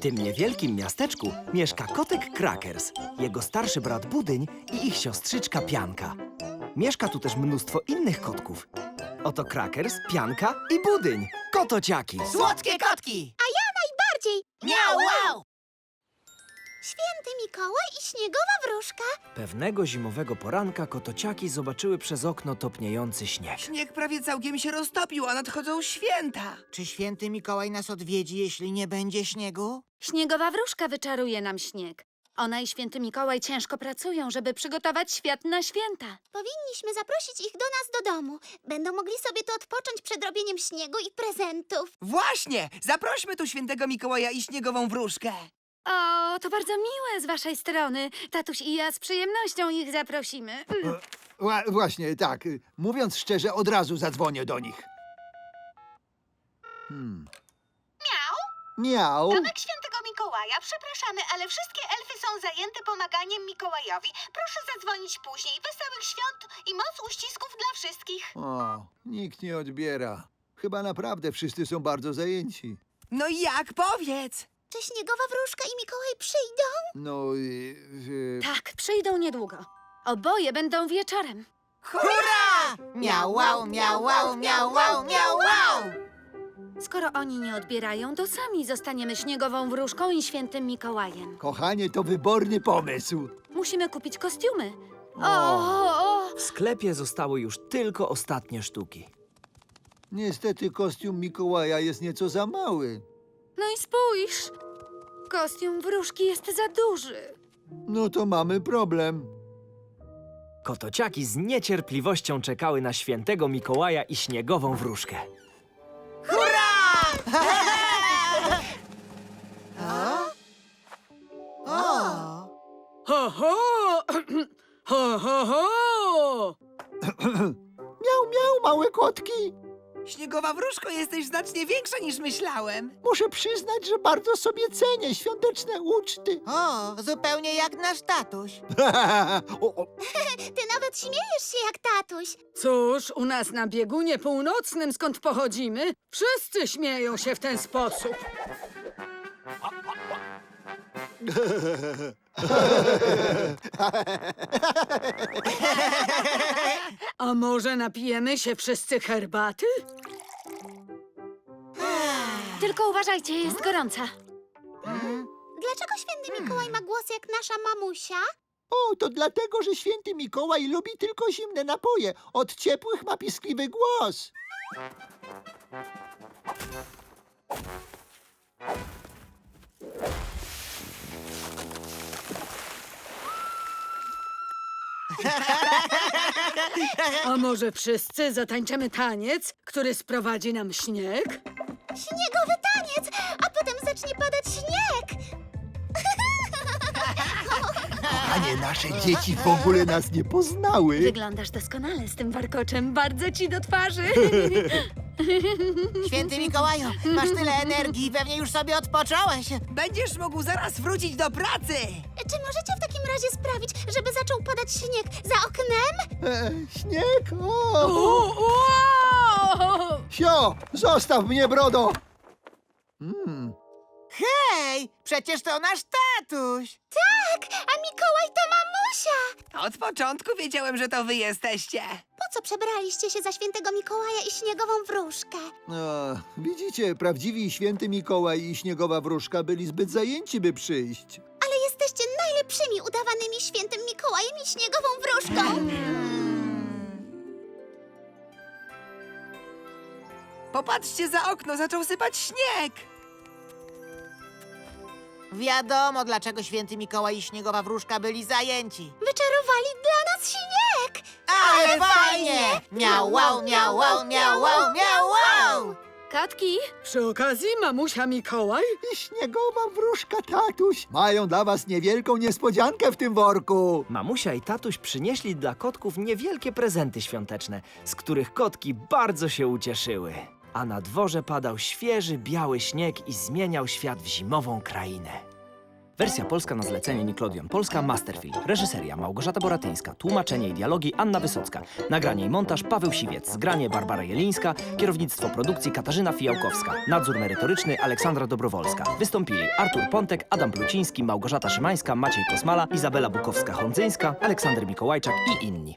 tym niewielkim miasteczku mieszka kotek Krakers, jego starszy brat Budyń i ich siostrzyczka Pianka. Mieszka tu też mnóstwo innych kotków. Oto Krakers, Pianka i Budyń, kotociaki. Słodkie kotki! Bardziej! Miau, wow! Święty Mikołaj i śniegowa wróżka. Pewnego zimowego poranka kotociaki zobaczyły przez okno topniejący śnieg. Śnieg prawie całkiem się roztopił, a nadchodzą święta. Czy święty Mikołaj nas odwiedzi, jeśli nie będzie śniegu? Śniegowa wróżka wyczaruje nam śnieg. Ona i święty Mikołaj ciężko pracują, żeby przygotować świat na święta. Powinniśmy zaprosić ich do nas do domu. Będą mogli sobie tu odpocząć przed robieniem śniegu i prezentów. Właśnie! Zaprośmy tu świętego Mikołaja i śniegową wróżkę. O, to bardzo miłe z waszej strony. Tatuś i ja z przyjemnością ich zaprosimy. Mm. Wła- właśnie, tak. Mówiąc szczerze, od razu zadzwonię do nich. Hmm. Miał? Miał. Domek świętego Mikołaja. Przepraszamy, ale wszystkie elfy są zajęte pomaganiem Mikołajowi. Proszę zadzwonić później. Wesołych świąt i moc uścisków dla wszystkich. O, nikt nie odbiera. Chyba naprawdę wszyscy są bardzo zajęci. No i jak? Powiedz! Czy śniegowa wróżka i Mikołaj przyjdą? No, y, y, Tak, przyjdą niedługo. Oboje będą wieczorem. Hurra! Miau, wow, miau, wow, miau, wow, miau, wow! Skoro oni nie odbierają, to sami zostaniemy śniegową wróżką i świętym Mikołajem. kochanie, to wyborny pomysł. Musimy kupić kostiumy. O, o, o. W sklepie zostały już tylko ostatnie sztuki. Niestety kostium Mikołaja jest nieco za mały. No i spójrz. Kostium wróżki jest za duży. No to mamy problem. Kotociaki z niecierpliwością czekały na świętego Mikołaja i śniegową wróżkę. Ho, ho! Ho, ho, ho! Miał, miał, małe kotki. Śniegowa wróżko, jesteś znacznie większa niż myślałem. Muszę przyznać, że bardzo sobie cenię świąteczne uczty. O, zupełnie jak nasz tatuś. o, o, Ty nawet śmiejesz się jak tatuś. Cóż, u nas na biegunie północnym, skąd pochodzimy, wszyscy śmieją się w ten sposób. A może napijemy się wszyscy herbaty? Tylko uważajcie, jest gorąca. Dlaczego święty Mikołaj ma głos jak nasza mamusia? o, to dlatego, że święty Mikołaj lubi tylko zimne napoje. Od ciepłych ma piskliwy głos. A może wszyscy zatańczymy taniec, który sprowadzi nam śnieg? Śniegowy taniec, a potem zacznie padać śnieg. Kochanie, nasze dzieci w ogóle nas nie poznały. Wyglądasz doskonale z tym warkoczem. Bardzo ci do twarzy. Święty Mikołaju, masz tyle energii, pewnie już sobie odpocząłeś. Będziesz mógł zaraz wrócić do pracy. Czy możecie w takim razie sprawić, żeby zaczął padać śnieg za oknem? E, śnieg, o! Sio, zostaw mnie, brodo! Mm, Hej, przecież to nasz tatuś. Tak, a Mikołaj to mamusia. Od początku wiedziałem, że to wy jesteście. Po co przebraliście się za świętego Mikołaja i śniegową wróżkę? a, widzicie, prawdziwi święty Mikołaj i śniegowa wróżka byli zbyt zajęci, by przyjść. Ale jesteście najlepszymi udawanymi świętym Mikołajem i śniegową wróżką. Popatrzcie za okno, zaczął sypać śnieg. Wiadomo, dlaczego święty Mikołaj i śniegowa wróżka byli zajęci. Wyczarowali dla nas śnieg. Ale fajnie! Miau, wow, miau, wow, miau, wow, miau, wow! Kotki, Przy okazji mamusia Mikołaj I śniegowa wróżka tatuś mają dla was niewielką niespodziankę w tym worku. Mamusia i tatuś przynieśli dla kotków niewielkie prezenty świąteczne, z których kotki bardzo się ucieszyły. A na dworze padał świeży, biały śnieg i zmieniał świat w zimową krainę. Wersja polska na zlecenie Nickelodeon Polska Masterfilm. Reżyseria Małgorzata Boratyńska. Tłumaczenie i dialogi Anna Wysocka. Nagranie i montaż Paweł Siwiec. Zgranie Barbara Jelińska. Kierownictwo produkcji Katarzyna Fijałkowska. Nadzór merytoryczny Aleksandra Dobrowolska. Wystąpili Artur Pontek, Adam Pluciński, Małgorzata Szymańska, Maciej Kosmala, Izabela Bukowska-Hondzyńska, Aleksander Mikołajczak i inni.